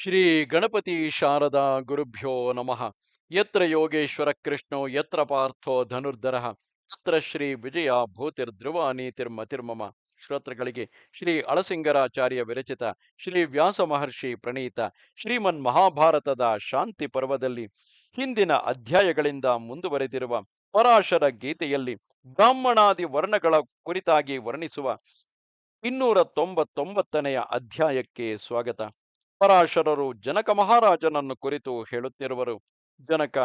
ಶ್ರೀ ಗಣಪತಿ ಶಾರದಾ ಗುರುಭ್ಯೋ ನಮಃ. ಯತ್ರ ಯೋಗೇಶ್ವರ ಕೃಷ್ಣೋ, ಯತ್ರ ಪಾರ್ಥೋ ಧನುರ್ಧರಃ ಯತ್ರ ಶ್ರೀ ವಿಜಯ ಭೂತಿರ್ಧ್ರುವ ನೀತಿರ್ಮತಿರ್ಮಮ ಶ್ರೋತೃಗಳಿಗೆ ಶ್ರೀ ಅಳಸಿಂಗರಾಚಾರ್ಯ ವಿರಚಿತ ಶ್ರೀ ವ್ಯಾಸ ಮಹರ್ಷಿ ಪ್ರಣೀತ ಶ್ರೀಮನ್ ಮಹಾಭಾರತದ ಶಾಂತಿ ಪರ್ವದಲ್ಲಿ ಹಿಂದಿನ ಅಧ್ಯಾಯಗಳಿಂದ ಮುಂದುವರೆದಿರುವ ಪರಾಶರ ಗೀತೆಯಲ್ಲಿ ಬ್ರಾಹ್ಮಣಾದಿ ವರ್ಣಗಳ ಕುರಿತಾಗಿ ವರ್ಣಿಸುವ ಇನ್ನೂರ ತೊಂಬತ್ತೊಂಬತ್ತನೆಯ ಅಧ್ಯಾಯಕ್ಕೆ ಸ್ವಾಗತ. ಪರಾಶರರು ಜನಕ ಮಹಾರಾಜನನ್ನು ಕುರಿತು ಹೇಳುತ್ತಿರುವರು. ಜನಕ,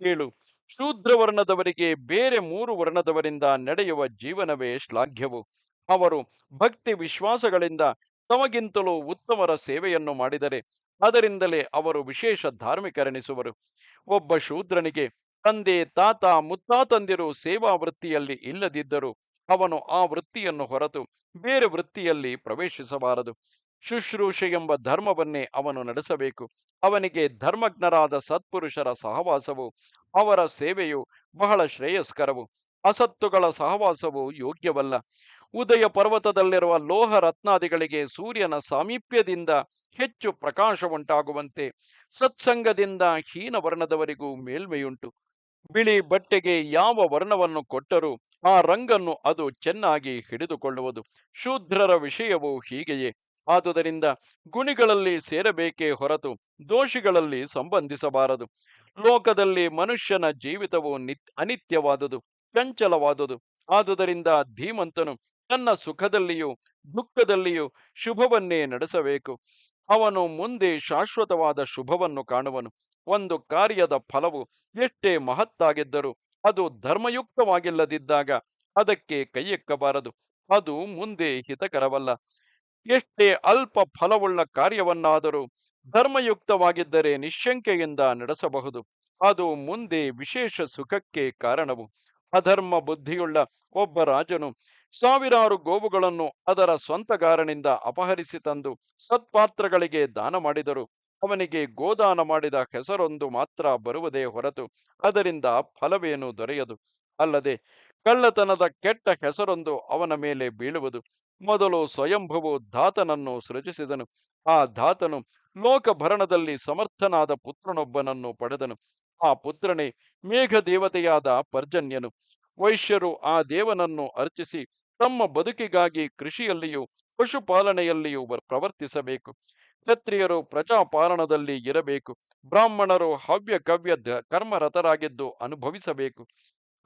ಕೇಳು ಶೂದ್ರ ವರ್ಣದವರಿಗೆ ಬೇರೆ ಮೂರು ವರ್ಣದವರಿಂದ ನಡೆಯುವ ಜೀವನವೇ ಶ್ಲಾಘ್ಯವು. ಅವರು ಭಕ್ತಿ ವಿಶ್ವಾಸಗಳಿಂದ ತಮಗಿಂತಲೂ ಉತ್ತಮರ ಸೇವೆಯನ್ನು ಮಾಡಿದರೆ ಅದರಿಂದಲೇ ಅವರು ವಿಶೇಷ ಧಾರ್ಮಿಕರೆನಿಸುವರು. ಒಬ್ಬ ಶೂದ್ರನಿಗೆ ತಂದೆ, ತಾತ, ಮುತ್ತಾತಂದಿರು ಸೇವಾ ವೃತ್ತಿಯಲ್ಲಿ ಇಲ್ಲದಿದ್ದರೂ ಅವನು ಆ ವೃತ್ತಿಯನ್ನು ಹೊರತು ಬೇರೆ ವೃತ್ತಿಯಲ್ಲಿ ಪ್ರವೇಶಿಸಬಾರದು. ಶುಶ್ರೂಷೆ ಎಂಬ ಧರ್ಮವನ್ನೇ ಅವನು ನಡೆಸಬೇಕು. ಅವನಿಗೆ ಧರ್ಮಜ್ಞರಾದ ಸತ್ಪುರುಷರ ಸಹವಾಸವು, ಅವರ ಸೇವೆಯು ಬಹಳ ಶ್ರೇಯಸ್ಕರವು. ಅಸತ್ತುಗಳ ಸಹವಾಸವು ಯೋಗ್ಯವಲ್ಲ. ಉದಯ ಪರ್ವತದಲ್ಲಿರುವ ಲೋಹ ರತ್ನಾದಿಗಳಿಗೆ ಸೂರ್ಯನ ಸಾಮೀಪ್ಯದಿಂದ ಹೆಚ್ಚು ಪ್ರಕಾಶ ಉಂಟಾಗುವಂತೆ ಸತ್ಸಂಗದಿಂದ ಹೀನ ವರ್ಣದವರಿಗೂ ಮೇಲ್ಮೆಯುಂಟು. ಬಿಳಿ ಬಟ್ಟೆಗೆ ಯಾವ ವರ್ಣವನ್ನು ಕೊಟ್ಟರೂ ಆ ರಂಗನ್ನು ಅದು ಚೆನ್ನಾಗಿ ಹಿಡಿದುಕೊಳ್ಳುವುದು. ಶೂದ್ರರ ವಿಷಯವು ಹೀಗೆಯೇ. ಆದುದರಿಂದ ಗುಣಿಗಳಲ್ಲಿ ಸೇರಬೇಕೇ ಹೊರತು ದೋಷಿಗಳಲ್ಲಿ ಸಂಬಂಧಿಸಬಾರದು. ಲೋಕದಲ್ಲಿ ಮನುಷ್ಯನ ಜೀವಿತವು ನಿತ್ ಅನಿತ್ಯವಾದುದು, ಚಂಚಲವಾದುದು. ಆದುದರಿಂದ ಧೀಮಂತನು ತನ್ನ ಸುಖದಲ್ಲಿಯೂ ದುಃಖದಲ್ಲಿಯೂ ಶುಭವನ್ನೇ ನಡೆಸಬೇಕು. ಅವನು ಮುಂದೆ ಶಾಶ್ವತವಾದ ಶುಭವನ್ನು ಕಾಣುವನು. ಒಂದು ಕಾರ್ಯದ ಫಲವು ಎಷ್ಟೇ ಮಹತ್ತಾಗಿದ್ದರೂ ಅದು ಧರ್ಮಯುಕ್ತವಾಗಿಲ್ಲದಿದ್ದಾಗ ಅದಕ್ಕೆ ಕೈಯೆಕ್ಕಬಾರದು. ಅದು ಮುಂದೆ ಹಿತಕರವಲ್ಲ. ಎಷ್ಟೇ ಅಲ್ಪ ಫಲವುಳ್ಳ ಕಾರ್ಯವನ್ನಾದರೂ ಧರ್ಮಯುಕ್ತವಾಗಿದ್ದರೆ ನಿಶಂಕೆಯಿಂದ ನಡೆಸಬಹುದು. ಅದು ಮುಂದೆ ವಿಶೇಷ ಸುಖಕ್ಕೆ ಕಾರಣವು. ಅಧರ್ಮ ಬುದ್ಧಿಯುಳ್ಳ ಒಬ್ಬ ರಾಜನು ಸಾವಿರಾರು ಗೋವುಗಳನ್ನು ಅದರ ಸ್ವಂತಗಾರನಿಂದ ಅಪಹರಿಸಿ ತಂದು ಸತ್ಪಾತ್ರಗಳಿಗೆ ದಾನ ಮಾಡಿದರು. ಅವನಿಗೆ ಗೋದಾನ ಮಾಡಿದ ಹೆಸರೊಂದು ಮಾತ್ರ ಬರುವುದೇ ಹೊರತು ಅದರಿಂದ ಫಲವೇನು ದೊರೆಯದು. ಅಲ್ಲದೆ ಕಳ್ಳತನದ ಕೆಟ್ಟ ಹೆಸರೊಂದು ಅವನ ಮೇಲೆ ಬೀಳುವುದು. ಮೊದಲು ಸ್ವಯಂಭುವು ಧಾತನನ್ನು ಸೃಜಿಸಿದನು. ಆ ಧಾತನು ಲೋಕಭರಣದಲ್ಲಿ ಸಮರ್ಥನಾದ ಪುತ್ರನೊಬ್ಬನನ್ನು ಪಡೆದನು. ಆ ಪುತ್ರನೇ ಮೇಘ ದೇವತೆಯಾದ ಪರ್ಜನ್ಯನು. ವೈಶ್ಯರು ಆ ದೇವನನ್ನು ಅರ್ಚಿಸಿ ತಮ್ಮ ಬದುಕಿಗಾಗಿ ಕೃಷಿಯಲ್ಲಿಯೂ ಪಶುಪಾಲನೆಯಲ್ಲಿಯೂ ಪ್ರವರ್ತಿಸಬೇಕು. ಕ್ಷತ್ರಿಯರು ಪ್ರಜಾಪಾಲನದಲ್ಲಿ ಇರಬೇಕು. ಬ್ರಾಹ್ಮಣರು ಹವ್ಯ ಕವ್ಯ ಕರ್ಮರತರಾಗಿದ್ದು ಅನುಭವಿಸಬೇಕು.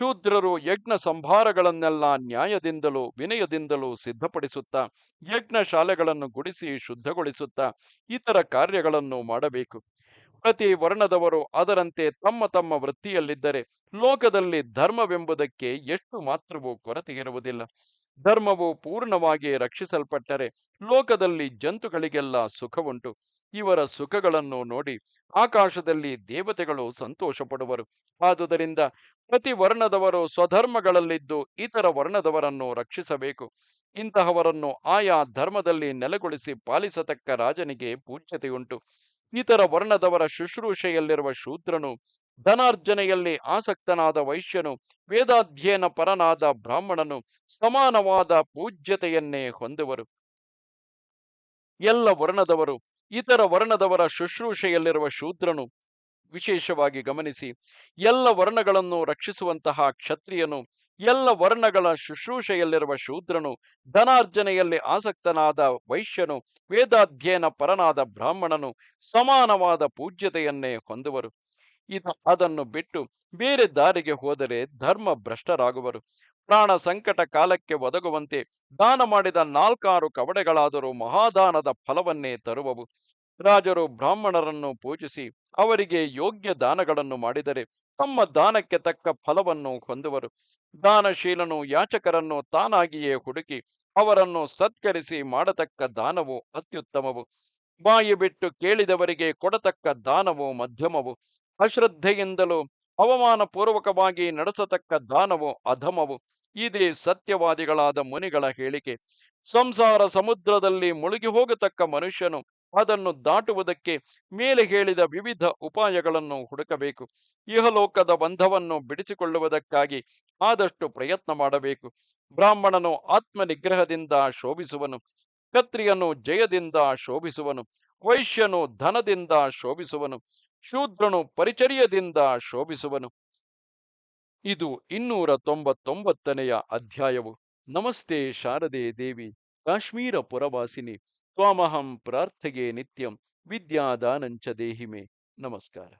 ಶೂದ್ರರು ಯಜ್ಞ ಸಂಭಾರಗಳನ್ನೆಲ್ಲ ನ್ಯಾಯದಿಂದಲೂ, ವಿನಯದಿಂದಲೂ ಸಿದ್ಧಪಡಿಸುತ್ತಾ, ಯಜ್ಞ ಶಾಲೆಗಳನ್ನು ಗುಡಿಸಿ ಶುದ್ಧಗೊಳಿಸುತ್ತಾ ಇತರ ಕಾರ್ಯಗಳನ್ನು ಮಾಡಬೇಕು. ಪ್ರತಿ ವರ್ಣದವರು ಅದರಂತೆ ತಮ್ಮ ತಮ್ಮ ವೃತ್ತಿಯಲ್ಲಿದ್ದರೆ ಲೋಕದಲ್ಲಿ ಧರ್ಮವೆಂಬುದಕ್ಕೆ ಎಷ್ಟು ಮಾತ್ರವೂ ಕೊರತೆ ಇರುವುದಿಲ್ಲ. ಧರ್ಮವು ಪೂರ್ಣವಾಗಿ ರಕ್ಷಿಸಲ್ಪಟ್ಟರೆ ಲೋಕದಲ್ಲಿ ಜಂತುಗಳಿಗೆಲ್ಲ ಸುಖವುಂಟು. ಇವರ ಸುಖಗಳನ್ನು ನೋಡಿ ಆಕಾಶದಲ್ಲಿ ದೇವತೆಗಳು ಸಂತೋಷ ಪಡುವರು ಆದುದರಿಂದ ಪ್ರತಿ ವರ್ಣದವರು ಸ್ವಧರ್ಮಗಳಲ್ಲಿದ್ದು ಇತರ ವರ್ಣದವರನ್ನು ರಕ್ಷಿಸಬೇಕು. ಇಂತಹವರನ್ನು ಆಯಾ ಧರ್ಮದಲ್ಲಿ ನೆಲೆಗೊಳಿಸಿ ಪಾಲಿಸತಕ್ಕ ರಾಜನಿಗೆ ಪೂಜ್ಯತೆಯುಂಟು. ಇತರ ವರ್ಣದವರ ಶುಶ್ರೂಷೆಯಲ್ಲಿರುವ ಶೂದ್ರನು, ಧನಾರ್ಜನೆಯಲ್ಲಿ ಆಸಕ್ತನಾದ ವೈಶ್ಯನು, ವೇದಾಧ್ಯಯನ ಪರನಾದ ಬ್ರಾಹ್ಮಣನು ಸಮಾನವಾದ ಪೂಜ್ಯತೆಯನ್ನೇ ಹೊಂದುವರು. ಎಲ್ಲ ವರ್ಣದವರು ಇತರ ವರ್ಣದವರ ಶುಶ್ರೂಷೆಯಲ್ಲಿರುವ ಶೂದ್ರನು ವಿಶೇಷವಾಗಿ ಗಮನಿಸಿ, ಎಲ್ಲ ವರ್ಣಗಳನ್ನು ರಕ್ಷಿಸುವಂತಹ ಕ್ಷತ್ರಿಯನು, ಎಲ್ಲ ವರ್ಣಗಳ ಶುಶ್ರೂಷೆಯಲ್ಲಿರುವ ಶೂದ್ರನು, ಧನಾರ್ಜನೆಯಲ್ಲಿ ಆಸಕ್ತನಾದ ವೈಶ್ಯನು, ವೇದಾಧ್ಯಯನ ಪರನಾದ ಬ್ರಾಹ್ಮಣನು ಸಮಾನವಾದ ಪೂಜ್ಯತೆಯನ್ನೇ ಹೊಂದುವರು. ಇದು ಅದನ್ನು ಬಿಟ್ಟು ಬೇರೆ ದಾರಿಗೆ ಹೋದರೆ ಧರ್ಮ ಭ್ರಷ್ಟರಾಗುವರು ಪ್ರಾಣ ಸಂಕಟ ಕಾಲಕ್ಕೆ ಒದಗುವಂತೆ ದಾನ ಮಾಡಿದ ನಾಲ್ಕಾರು ಕವಡೆಗಳಾದರೂ ಮಹಾದಾನದ ಫಲವನ್ನೇ ತರುವವು. ರಾಜರು ಬ್ರಾಹ್ಮಣರನ್ನು ಪೂಜಿಸಿ ಅವರಿಗೆ ಯೋಗ್ಯ ದಾನಗಳನ್ನು ಮಾಡಿದರೆ ತಮ್ಮ ದಾನಕ್ಕೆ ತಕ್ಕ ಫಲವನ್ನು ಹೊಂದುವರು. ದಾನಶೀಲನು ಯಾಚಕರನ್ನು ತಾನಾಗಿಯೇ ಹುಡುಕಿ ಅವರನ್ನು ಸತ್ಕರಿಸಿ ಮಾಡತಕ್ಕ ದಾನವು ಅತ್ಯುತ್ತಮವು. ಬಾಯಿ ಬಿಟ್ಟು ಕೇಳಿದವರಿಗೆ ಕೊಡತಕ್ಕ ದಾನವು ಮಧ್ಯಮವು. ಅಶ್ರದ್ಧೆಯಿಂದಲೂ ಅವಮಾನಪೂರ್ವಕವಾಗಿ ನಡೆಸತಕ್ಕ ದಾನವು ಅಧಮವು. ಇದೇ ಸತ್ಯವಾದಿಗಳಾದ ಮುನಿಗಳ ಹೇಳಿಕೆ, ಸಂಸಾರ ಸಮುದ್ರದಲ್ಲಿ ಮುಳುಗಿ ಹೋಗತಕ್ಕ ಮನುಷ್ಯನು ಅದನ್ನು ದಾಟುವುದಕ್ಕೆ ಮೇಲೆ ಹೇಳಿದ ವಿವಿಧ ಉಪಾಯಗಳನ್ನು ಹುಡುಕಬೇಕು, ಇಹಲೋಕದ ಬಂಧವನ್ನು ಬಿಡಿಸಿಕೊಳ್ಳುವುದಕ್ಕಾಗಿ ಆದಷ್ಟು ಪ್ರಯತ್ನ ಮಾಡಬೇಕು. ಬ್ರಾಹ್ಮಣನು ಆತ್ಮ ನಿಗ್ರಹದಿಂದ ಶೋಭಿಸುವನು, ಕ್ಷತ್ರಿಯನು ಜಯದಿಂದ ಶೋಭಿಸುವನು, ವೈಶ್ಯನು ಧನದಿಂದ ಶೋಭಿಸುವನು, ಶೂದ್ರನು ಪರಿಚರ್ಯದಿಂದ ಶೋಭಿಸುವನು. ಇದು ಇನ್ನೂರ ತೊಂಬತ್ತೊಂಬತ್ತನೆಯ ಅಧ್ಯಾಯವು. ನಮಸ್ತೆ ಶಾರದೆ ದೇವಿ, ಕಾಶ್ಮೀರ ಪುರವಾಸಿನಿ, ತ್ವಾಮಹಂ ಪ್ರಾರ್ಥಗೆ ನಿತ್ಯಂ ವಿದ್ಯಾದಾನಂಚ ದೇಹಿಮೆ. ನಮಸ್ಕಾರ.